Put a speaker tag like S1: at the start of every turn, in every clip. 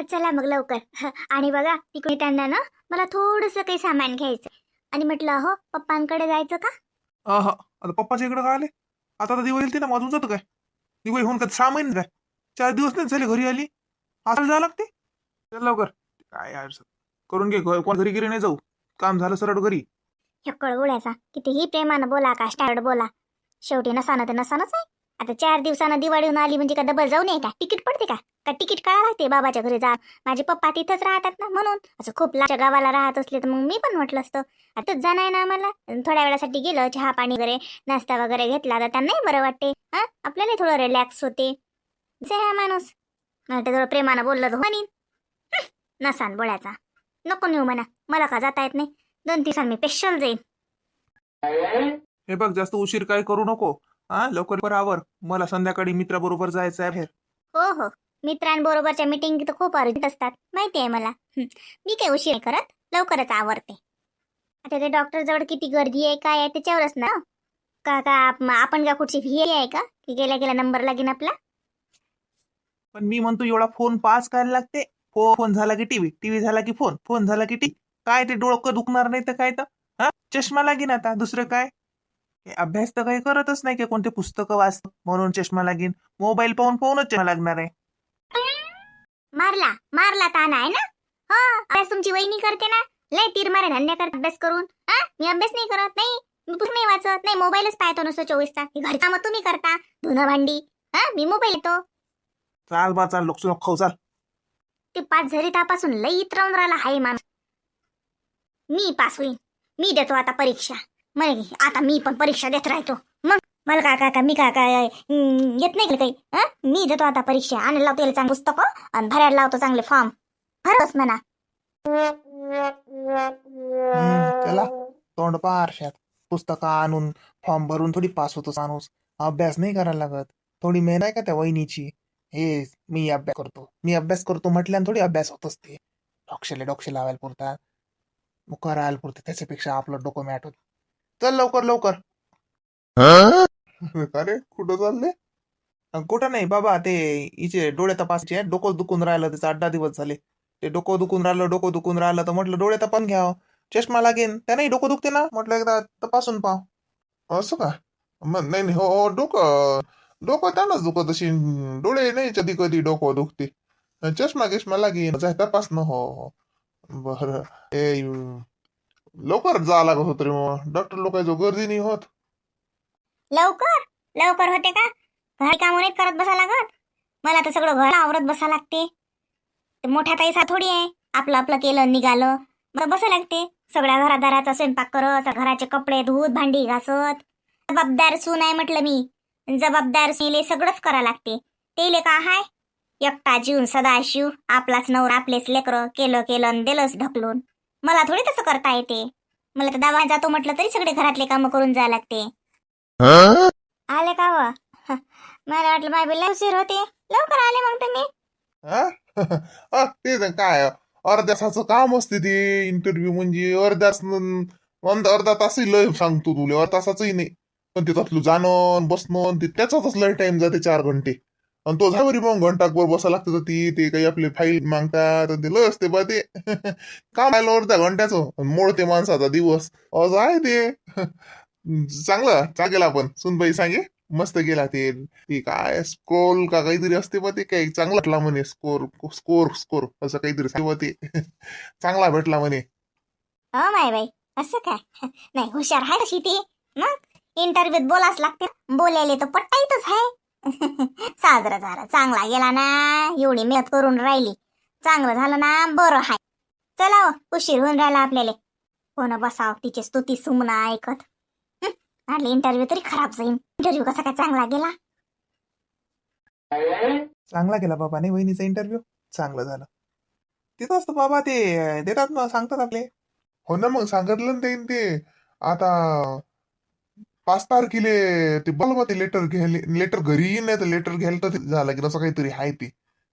S1: हा चला मग लवकर. आणि बघा तिकडे त्यांना ना मला थोडंसं काही सामान घ्यायचं आणि म्हटलं हो पप्पांकडे जायचं का?
S2: हा आता पप्पाच्या इकडे काय आले? आता तर दिवाळी येते ना वाजून जातं काय? दिवाळी होऊन काय सहा महिने चार दिवस नाही झाले घरी आली. आता जावं लागते. चल लवकर. काय. करून घे कोण घरी गिरी नाही जाऊ. काम झालं सरळ घरी.
S1: ह्या कळवळ्याचा कितीही प्रेमानं बोला का स्टँडर्ड बोला. शेवटी नसानं तर नसानच आहे. आता चार दिवसानं दिवाळी होऊन आली म्हणजे का डबल जाऊ नये का तिकीट पडते का? का तिकीट काढा लागते बाबाच्या घरी जा? माझे पप्पा तिथंच राहतात ना म्हणून. असं खूप लाच्या गावाला राहत असले तर मग मी पण म्हटलं असतं. आताच जाणं ना आम्हाला थोड्या वेळासाठी गेलं चहा पाणी वगैरे नाश्ता वगैरे घेतला तर त्यांनाही बरं वाटते. हा? आपल्यालाही थोडं रिलॅक्स होते. जे हा माणूस. थोडं प्रेमानं बोललं तर म्हणीन नसान बोळ्याचा. नको नेऊ म्हणा. मला का जाता येत नाही? दोन दिवसांनी मी स्पेशल जाईन.
S2: हे बघ जास्त उशीर काय करू नको. हा लवकर आवर. मला संध्याकाळी मित्राबरोबर जायचं आहे बाहेर.
S1: हो हो. मित्रांबरोबरच्या मिटिंग तर खूप अर्जंट असतात. माहिती आहे मला. हं. मी काही उशीर करत. लवकरच आवरते. आता ते डॉक्टर जवळ किती गर्दी आहे काय आहे त्याच्यावरच ना. का का आप- आपण का कुठची फी आहे का? की गेल्या गेल्या नंबर लागेन आपला?
S2: पण मी म्हणतो एवढा फोन पास करायला लागते. फोन झाला की टीव्ही टीव्ही झाला की फोन फोन झाला की टीव्ही काय ते डोळं दुखणार नाही तर काय तर? हा? चष्मा लागेन आता. दुसरं काय? हे अभ्यास तर काही करतच नाही की कोणते पुस्तकं वाचत म्हणून चष्मा लागेन. मोबाईल पाहून पाहूनच चष्मा लागणार आहे.
S1: मारला मारला ताना आहे ना? हो अभ्यास तुमची वहिनी करते ना? लय तीर मारे धंद्या करत अभ्यास करून. हा मी अभ्यास नाही करत नाही मी पुस्तक नाही वाचत नाही मोबाईलच पाहतो नुसतं चोवीस तास. घरी कामं तुम्ही करता धुणं भांडी हा मी मोबाईल येतो.
S2: चाल बा चाल लोक खाऊ चाल.
S1: ते पाच झरी तापासून लई इतरावून राहिला हाय माणूस. मी पास होईन. मी देतो आता परीक्षा. मग आता मी पण परीक्षा देत राहतो. मग? मला का का मी का काय येत नाही काही? मी देतो आता परीक्षा. आणि लावतो याला चांगलं पुस्तक आणि भरायला लावतो चांगले फॉर्म भरच म्हणा.
S2: हम्म, तोंड पारशात पुस्तकं आणून फॉर्म भरून थोडी पास होतो माणूस. अभ्यास नाही करायला लागत. थोडी मेहनत आहे का त्या वहिनीची? हे मी अभ्यास करतो. मी अभ्यास करतो म्हटल्यानं थोडी अभ्यास होत असते. डोक्षेले डोक्षे लावायला पुरतात. मग करायला पुरते. त्याच्यापेक्षा आपलं डोकं मॅट होतं. चल लवकर लवकर. अरे कुठं चालले? कुठं नाही बाबा ते हिचे डोळे तपासचे. डोकं दुखून राहिलं त्याचा अड्डा दिवस झाले. ते डोकं दुखून राहिलं डोकं दुखून राहिलं तर म्हटलं डोळे तपासून घ्यावं चष्मा लागेल त्यानंही डोकं दुखते ना? म्हटलं एकदा तपासून पाव
S3: असं का? मग नाही नाही हो हो डोकं डोकं त्यानंच दुखत. अशी डोळे नाही कधी कधी डोकं दुखते. चष्मा गिष्मा जाय तपासणं हो हो. बरं. ए लवकर जा लागत होत रे मग डॉक्टर लोकांचं गर्दी नाही होत.
S1: लवकर? लवकर होते का? घरी काम नाही करत बसा लागत? मला तर सगळं घर आवरत बसा लागते. ते मोठ्या ताईसा थोडी आहे. आपलं आपलं केलं निघालं. मग बसा लागते. सगळ्या घरादाराचा स्वयंपाक करत घराचे कपडे धूत भांडी घासत. जबाबदार सून आहे म्हटलं मी. जबाबदार सुनीले सगळंच करा लागते. तेले का हाय? एकटा जीवन सदाशिव आपलाच नवरा आपलेच लेकरं केलं केलं दिलंच ढकलून. मला थोडी तसं करता येते. मला तर दवा जातो म्हटलं तरी सगळे घरातले कामं करून जायला लागते. आले का व मला वाटलं माय बिल्ला उशीर होते. लवकर आले मग तुम्ही.
S3: हा? ते काय अर्ध्या तासाचं काम असते ते इंटरव्ह्यू म्हणजे अर्ध्याच न- अर्धा तासही लय सांगतो तुला. अर्धा तासाचंही नाही. पण ते तसलं जाणं बसणं ते त्याचाच लय टाइम जाते चार घंटे. आणि तो झावरी मग घंटाकभर बसा लागतं तर ती ते काही आपले फाईल मागतात ते लय असते बा ते. काम आलं अर्ध्या घंट्याचं. आणि मोडते माणसाचा दिवस. असं आहे ते. चांगलं. चांगला गेला आपण. सुनबाई सांगे. मस्त गेला ते. काय स्कोर का काहीतरी असते बा ते काही. चांगला भेटला म्हणे स्कोर स्कोर स्कोर असं काहीतरी सांग ते. चांगला भेटला म्हणे.
S1: हा माय बाई. असं काय नाही हुशार आहे तशी ती. मग? इंटरव्ह्यूत बोलाच लागते. बोलायला तर पट्टाईतच आहे. साजरा झाला. चांगला गेला ना. एवढी मेहनत करून राहिली. चांगलं झालं ना. बरं हाय. चला हो, उशीर होऊन राहिला आपल्याला. हो कोण बसाव तिची स्तुती सुमना ऐकत. इंटरव्ह्यू तरी खराब जाईल इंटरव्ह्यू कसा काय चांगला गेला?
S2: चांगला केला बाबा. नाही वहिनीचा इंटरव्ह्यू चांगलं झालं. तिथं असतं बाबा ते. देतात ना सांगतात आपले.
S3: हो ना मग सांगितलं ते. आता पाच तारखेले ते बोलवा ते लेटर घ्यायला लेटर घरी येईन नाही तर लेटर घ्यायला तर ते झालं की असं काहीतरी आहे ते.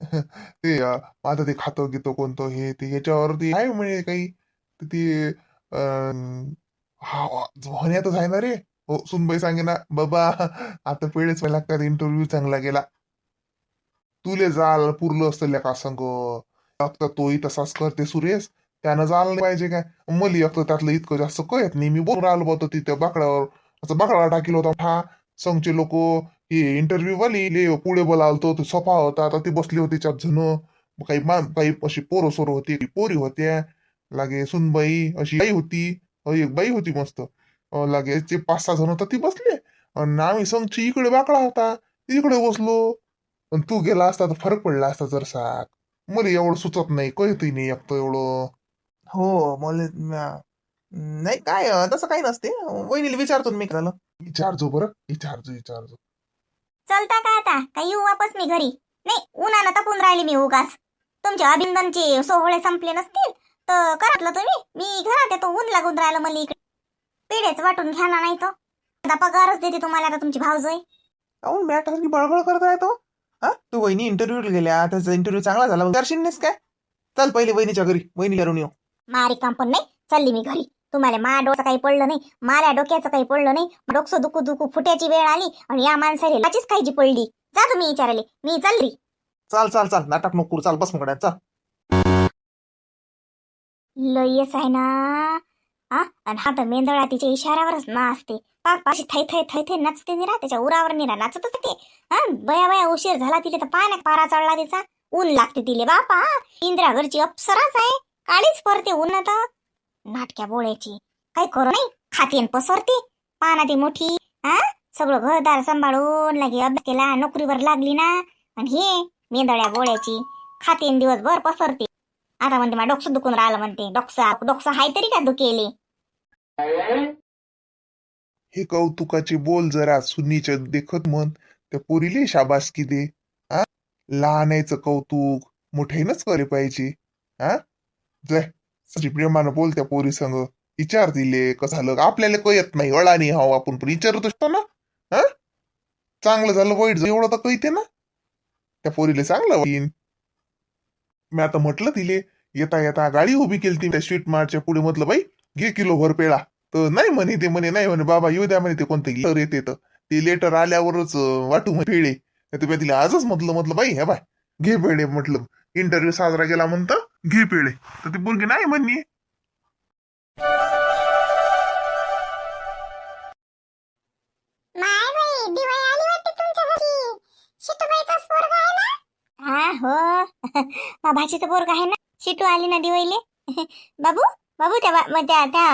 S3: ते अं, आता ते खातं घेतो कोणतं हे ते ह्याच्यावरती आहे म्हणे काही. तर ते अं, हा होण्यातच आहे ना रे. हो सुनबाई सांगे ना बाबा आता पेळेच लागतात इंटरव्ह्यू चांगला गेला. तुले जाल पुरलं असतं का संग. फक्त तोही तसाच करते सुरेश. त्यानं झालं नाही पाहिजे काय. मली फक्त त्यातलं इतकं जास्त कळत नाही. मी बोलून राहिलो होतो तिथं बाकड्यावर. असं बाकडा टाकील होता. हा संघचे लोक हे इंटरव्ह्यू वाली ले पुढे बोलावतो तो सोफा होता आता ती बसली होती चार जण. काही मा काही अशी पोरं सोर होती काही पोरी होत्या. लागे सुनबाई अशी बाई होती एक बाई होती मस्त. लागे ते पाच सहा जण होता ती बसले. आणि आम्ही संघची इकडे बाकडा होता इकडे बसलो. आणि तू गेला असता तर फरक पडला असता जर साक मला एवढं सुचत नाही कळतही नाही एकटं एवढं.
S2: हो मला नाही काय अं, तसं काही नसते. वहिनीला विचारतो ना मी काय झालं.
S3: विचारजो बरं विचारजो विचारजो.
S1: चलता का आता? काही येऊ वापस मी घरी. नाही उन्हानं तपून राहिली मी उगाच. तुमचे अभिनंदनचे सोहळे संपले नसतील तर करातलं तुम्ही. मी घरात येतो ऊन लागून राहिलं मला इकडे. पेढेच वाटून घ्या ना नाही तो. आता पगारच देते तुम्हाला आता तुमची भाऊजोई
S2: काहून मॅटासारखी बळबळ करत आहे तो. हा तू वहिनी इंटरव्ह्यू गेल्या त्याचा इंटरव्ह्यू चांगला झाला. करशील नाहीस काय? चल पहिले वहिनीच्या घरी वहिनी करून येऊ.
S1: मारी काम पण नाही चालली मी घरी. तुम्हाला मा डोकं काही पडलं नाही माऱ्या डोक्याचं काही पडलं नाही डोकसं दुखू दुखू फुट्याची वेळ आली आणि या माणसाला लाचीच कायची पडली. जा तुम्ही विचारले मी चालली.
S2: चाल चाल चाल नाटक करू, चाल बस मग चल.
S1: लयच आहे ना. हा आणि हा तर मेंदळा तिच्या इशाऱ्यावरच नाचते पाक पाशी थै थै थै थै नाचते निरा त्याच्या उरावर निरा नाचतच ते. हा बया बया उशीर झाला तिले तर पाण्यात पारा चढला तिचा. ऊन लागते तिले बापा. इंदिरा घरची अप्सराच आहे. काळीच परते ऊन तर नाटक्या बोळ्याची. काही करू नाही? खातीन पसरते. पाना ती मोठी हा सगळं घरदार सांभाळून लागे अभ्यास केला नोकरीवर लागली ना? आणि हे मेंदळ्या गोळ्याची खातीन दिवसभर पसरते. आता म्हणते मला डोकसं दुखून राहिलं म्हणते. डोकसा डोकसा हाय तरी का दुखेले?
S3: हे कौतुकाचे बोल जरा सुनीच्या देखत म्हण त्या पोरीले शाबासकी दे हा लहानायचं कौतुक मोठ्यानंच करे पाहिजे हा जय. सची प्रेमानं बोलत्या पोरी संग विचार दिले कसं झालं आपल्याला कळत नाही अळा नाही हा आपण. पण विचारत असतो ना हा? चांगलं झालं वाईट झालं एवढं तर कळते ना? त्या पोरीला चांगलं वाईन मी आता म्हटलं तिले येता येता गाडी उभी केली त्या स्वीट मार्टच्या पुढे म्हटलं बाई घे किलो भर पेळा तर नाही म्हणे ते म्हणे नाही म्हणे बाबा येऊ द्या म्हणे ते कोणतं लेटर येते तर. ते लेटर आल्यावरच वाटू म्हणे पेळे तुम्ही तिला आजच म्हटलं म्हटलं बाई हे बाय घे पेळे म्हटलं. इंटरव्ह्यू साजरा केला म्हणतं घे पेढे. तर ती पोरगी नाही म्हणली.
S1: माय बाई दिवाळी आली वाटते तुमच्या घरी. शिटूबाईचा पोरगा आहे ना? हा हो. मा भाषेचं पोरगा आहे ना? शिटू आली ना दिवाळीले? बाबू बाबू त्या बा- म- त्या त्या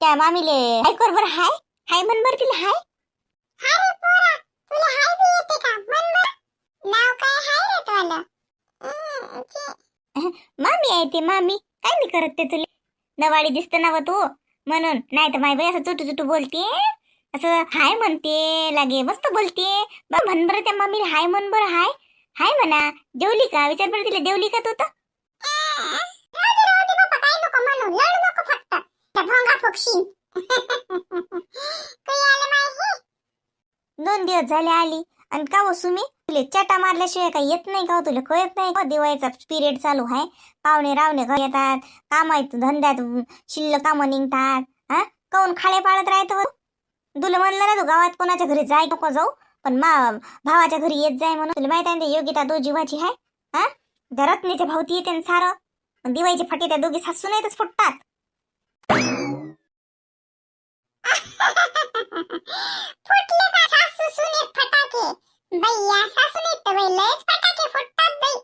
S1: त्या मामीले. हाय कर बरं? हाय? हाय म्हण बरं तिला हाय रे पोरा तुला हाय बी येते का म्हण बरं नाव काय हाय रे तुला मामी ते मामी. काय नाही करत ते तुले? नवाडी दिसत ना तू? म्हणून. नाही तर माय बाई असं चुटू चुटू बोलते. असं हाय म्हणते लागे मस्त बोलते. बा म्हण बरं त्या मम्मी हाय म्हण बरं हाय. हाय म्हणा. जेवली का विचार बरं तिला जेवली का तू तर. दोन दिवस झाले आली. आणि का हो वसू मी आपले चाटा मारल्याशिवाय काही येत नाही का हो तुला? कळत नाही का? दिवाळीचा पिरियड चालू आहे. पाहुणे रावणे घर येतात. कामात धंद्यात शिल्लक कामं निघतात. हा? काऊन खाळे पाळत राहतो? तुला म्हणलं ना तू गावात कोणाच्या घरी जाय नको जाऊ पण मा भावाच्या घरी येत जाय म्हणून. तुला माहीत आहे ते योगिता दो जीवाची आहे? हा? त्या भावती येते ना सारं. दिवाळीचे दिवाळीची फाटी त्या दोघी सासू नाहीतच फुटतात फुटले का सासू सुने फटाके भैया सासू नाही बाई लयच फटाके फुटतात बाई.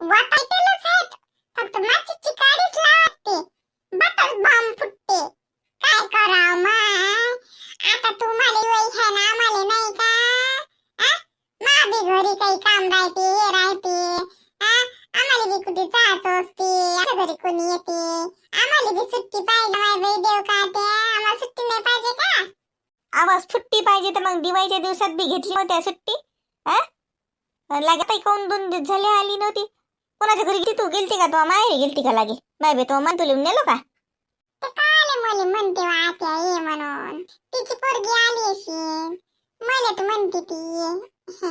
S1: वाटायटेलच आहेत फक्त माचीची काडीच लावते बटच बॉम्ब फुटते. काय कराव माय आता तुम्हाला वय है ना आम्हाला नाही का? मा बी घरी काही काम राहते हे राहते. आम्हाला बी कुठे जायचं असते. आमच्या घरी कोणी येते. आम्हाला बी सुट्टी पाहिजे माय बाई देव का ते आम्हाला सुट्टी नाही पाहिजे का? आवाज सुट्टी पाहिजे तर मग दिवाळीच्या दिवसात बी घेतली होती सुट्टी? हा? लागे ताई काऊन दोन दिवस झाले आली नव्हती. कोणाच्या घरी गेली तू? गेलती का तो? माहेरी गेलती का लागे? बाय बे तो मन तुला नेलो का? मला म्हणते आत्या ये म्हणून. तिची पोरगी आली असेल मला तू म्हणते ती.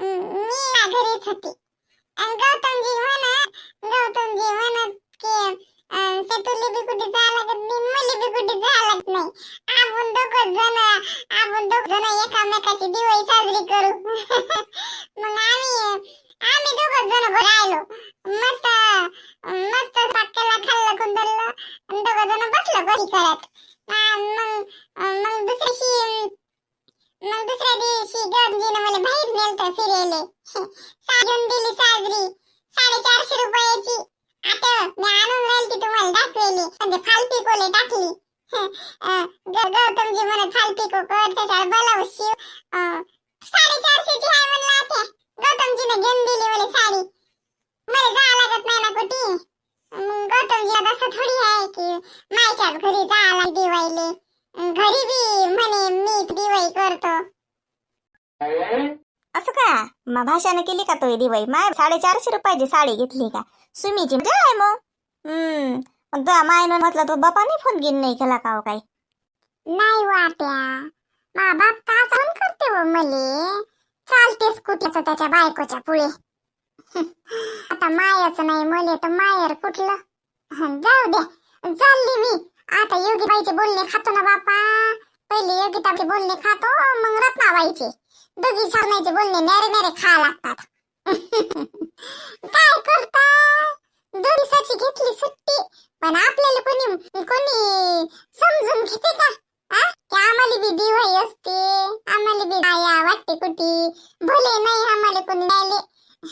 S1: मी ना घरीच होती. आणि गौतमजी एकमेकाची दिवाळी साजरी करू. मग आम्ही आम्ही दोघं जण राहिलो. मस्त मस्त पाक्याला खाल्लं कुंदरलं दोघं जण बसलो घरी करत मग मग दुसऱ्याशी मग दुसऱ्या दिवशी गंजीनं मला बाहेर नेलतं फिरेले साजून दिली साजरी. साडेचारशे रुपयाची.
S4: आता मी आणून राहिली तुम्हाला दाखवली. म्हणजे फालती कोले टाकली. गौतम जी म्हणत फाल पिको त्याच्यावर ब्लाऊज शिव. अं, साडेचारशेची आहे म्हणलं आता. गौतमजीने घेऊन दिली मला साडी. मला जावं लागत नाही ना कुठे. मग गौतमजीला तसं थोडी आहे की मायच्याच घरी जायला दिवाळीले. अं, घरी बी म्हणे मी दिवाळी करतो.
S1: असं का? मग भाषाने केली का तो दिवाळी? माय साडेचारशे रुपयाची साडी घेतली का? सुमीची. म्हणजे आहे मग हम्म. पण तुझ्या मायनं म्हटलं तू बापाने फोन घेऊन नाही केला का हो काही?
S4: नाही वाट्या. मा बाप का फोन करते व मले? चालते स्कूटीचं त्याच्या बायकोच्या पुढे. आता मायाचं नाही मले तर मायर कुठलं? जाऊ दे. चालली मी. आता योगीबाईचे बोलणे खातो ना बापा. पहिले योगिताचे बोलणे खातो मग रत्नाबाईचे. दोघी सारण्याचे बोलणे नेरे नेरे खा लागतात. काय करता? दोन दिवसाची घेतली सुट्टी. पण आपल्याला कोणी कोणी समजून घेते का? आम्हाला बी दिवाळी असते. आम्हाला बी आया वाटते कुठी. भले नाही आम्हाला कोणी द्यायले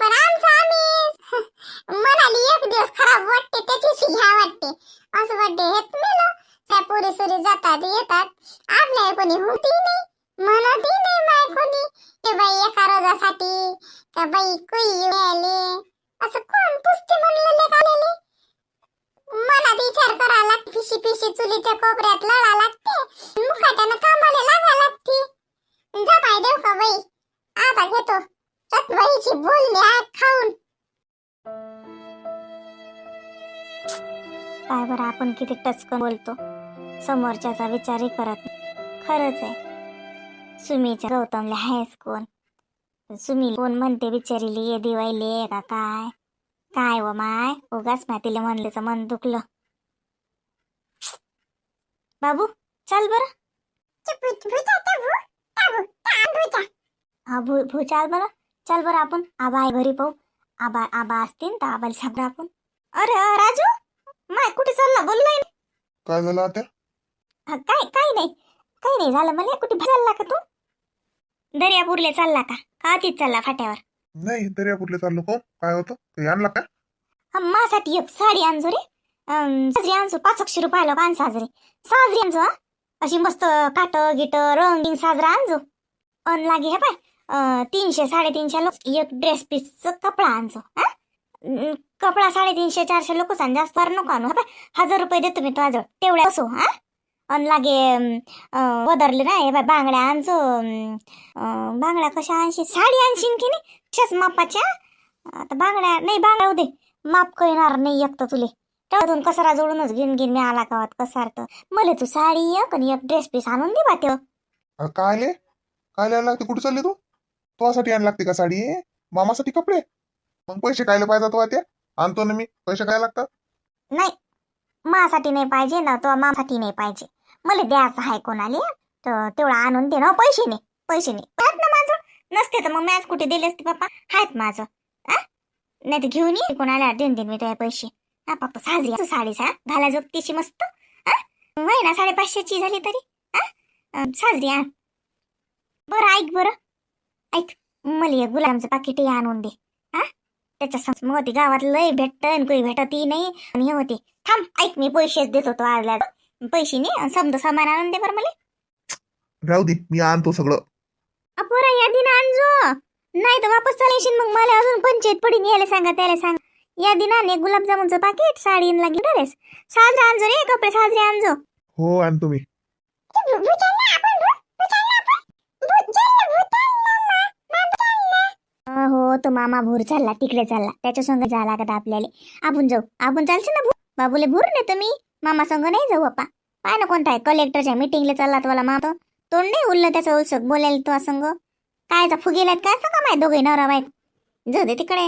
S4: पण आमचं आम्ही मनाली एक दिवस खराब वाटते त्याची घ्या वाटते. असं वाटते हेच मेलो. त्या पुरी सुरी जातात येतात. आपल्याला कोणी होती नाही म्हणतही नाही माय कोणी. ते बाई एका रोजासाठी त्या बाई कोई मिळाले असं कोण पुसते म्हणलेले आलेले मनात विचार करा लागते. पिशी पिशी चुलीच्या कोपऱ्यात लढा लागते. मुखाट्यानं कामाला लागा लागते. जा पाय देऊ का बाई? आता घेतो. रत्बाईची बोलणी आत खाऊन.
S1: काय बरं आपण किती टचकन बोलतो? समोरच्याचा विचारही करत नाही. खरंच आहे. सुमीच्या गौतमला आहेस कोण? सुमी कोण म्हणते बिचारीली ये दिवाळीले का काय? काय व माय? उगाच मातीला म्हणलेचं मन दुखलं. बाबू चल बरं. हा भू भू चाल बरं. चल बरं आपण. आबा आहे घरी पाहू. आबा आबा असतील तर आबाला सांग आपण. अरे अ, राजू माय कुठे चालला? बोललाय
S3: काय झालं आता?
S1: हा, काय काय नाही. काही नाही झालं मला. कुठे चालला का तू? दर्यापूरले चालला का? का तीच चालला फाट्यावर?
S3: नाही दर्यापूरला चाललो को काय होतं? काही आणला का?
S1: हा माझ्यासाठी एक साडी आणजो रे. अं, साजरी आणजो. पाच एकशे रुपयाला पान साजरी? साजरी आणजो हा. अशी मस्त काट गिट रंगीन साजरा आणजो. अन लागे हे पाय अं, तीनशे साडेतीनशे लोक एक ड्रेस पीसचं कपडा आणजो हा. अं, कपडा साडेतीनशे चारशे लोक सांग जास्त वर नको आणू हा पाय. हजार रुपये देतो मी तुझ्याजवळ. तेवढ्या असो हा. अन लागे वदरले ना हे बाय बांगड्या आणजो बांगड्या कशा आणशी साडी आणशीन की नाही? तशाच मापाच्या? आता बांगड्या नाही बांगड्या दे. माप कळणार नाही एक तर तुले. त्यातून कसारा जोडूनच घेऊन घेऊन मी आला गावात कसारत मला तू साडी एक आणि एक ड्रेस पीस आणून दे बाते
S3: अ, काय आले काय लिहायला लागते? कुठे चालली तू? तुझ्यासाठी आण लागते का साडी? मामासाठी कपडे? मग पैसे कायले पाहिजे तो त्या आणतो ना मी. पैसे काय लागतात?
S1: नाही. मासाठी नाही पाहिजे ना तो मासाठी नाही पाहिजे. मला द्यायचं आहे कोणाले? तर तेवढं आणून दे ना पैसे नाही पैसे नाही ना माझं? नसते तर मग मॅच कुठे दिले असते पप्पा आहेत माझं. आ नाही तर घेऊन ये. कोणाला देऊन देईन मी तुझ्या पैसे. हा पप्पा साजरी आहे. तू साडीच घाला जोगतीची मस्त. हा ना साडेपाचशेची झाली तरी. हा साजरी आण बरं ऐक बरं. ऐक मला एक गुलाबचं पाकिट आणून दे. हा त्याच्या संग मग ती गावात लय भेटत कोणी भेटतही नाही. आणि हे होते. थांब ऐक मी पैसेच देत होतो आजला. पैसे नाही समजा सामान आणून दे बरं मला.
S3: राहू दे मी आणतो सगळं.
S1: अपोरा यादीनं आणजो. नाही तर वापस चालायशील मग मला अजून पंचायत पडीन यायला सांगा त्याला सांग. यादीनं एक गुलाबजामुनचं पाकिट साडी लागली ड्रेस. साजरा आणजो रे कपडे साजरे आणजो.
S3: हो आणतो मी.
S4: ना ना
S1: हो तो मामा भूर चालला तिकडे चालला. त्याच्या संग जा लागत आपल्याला. आपण जाऊ. आपण चालशील ना भू? बाबूले भूर नेतो मी. मामा संग नाही जाऊ अप्पा पाय ना कोणता आहे? कलेक्टरच्या मिटिंगला चालला तो मला मामा तोंड नाही उरलं त्याचं उलसक बोलायला तो संग कायचा फुगेलात काय का माय दोघे नवरा बायक? जाऊ दे तिकडे.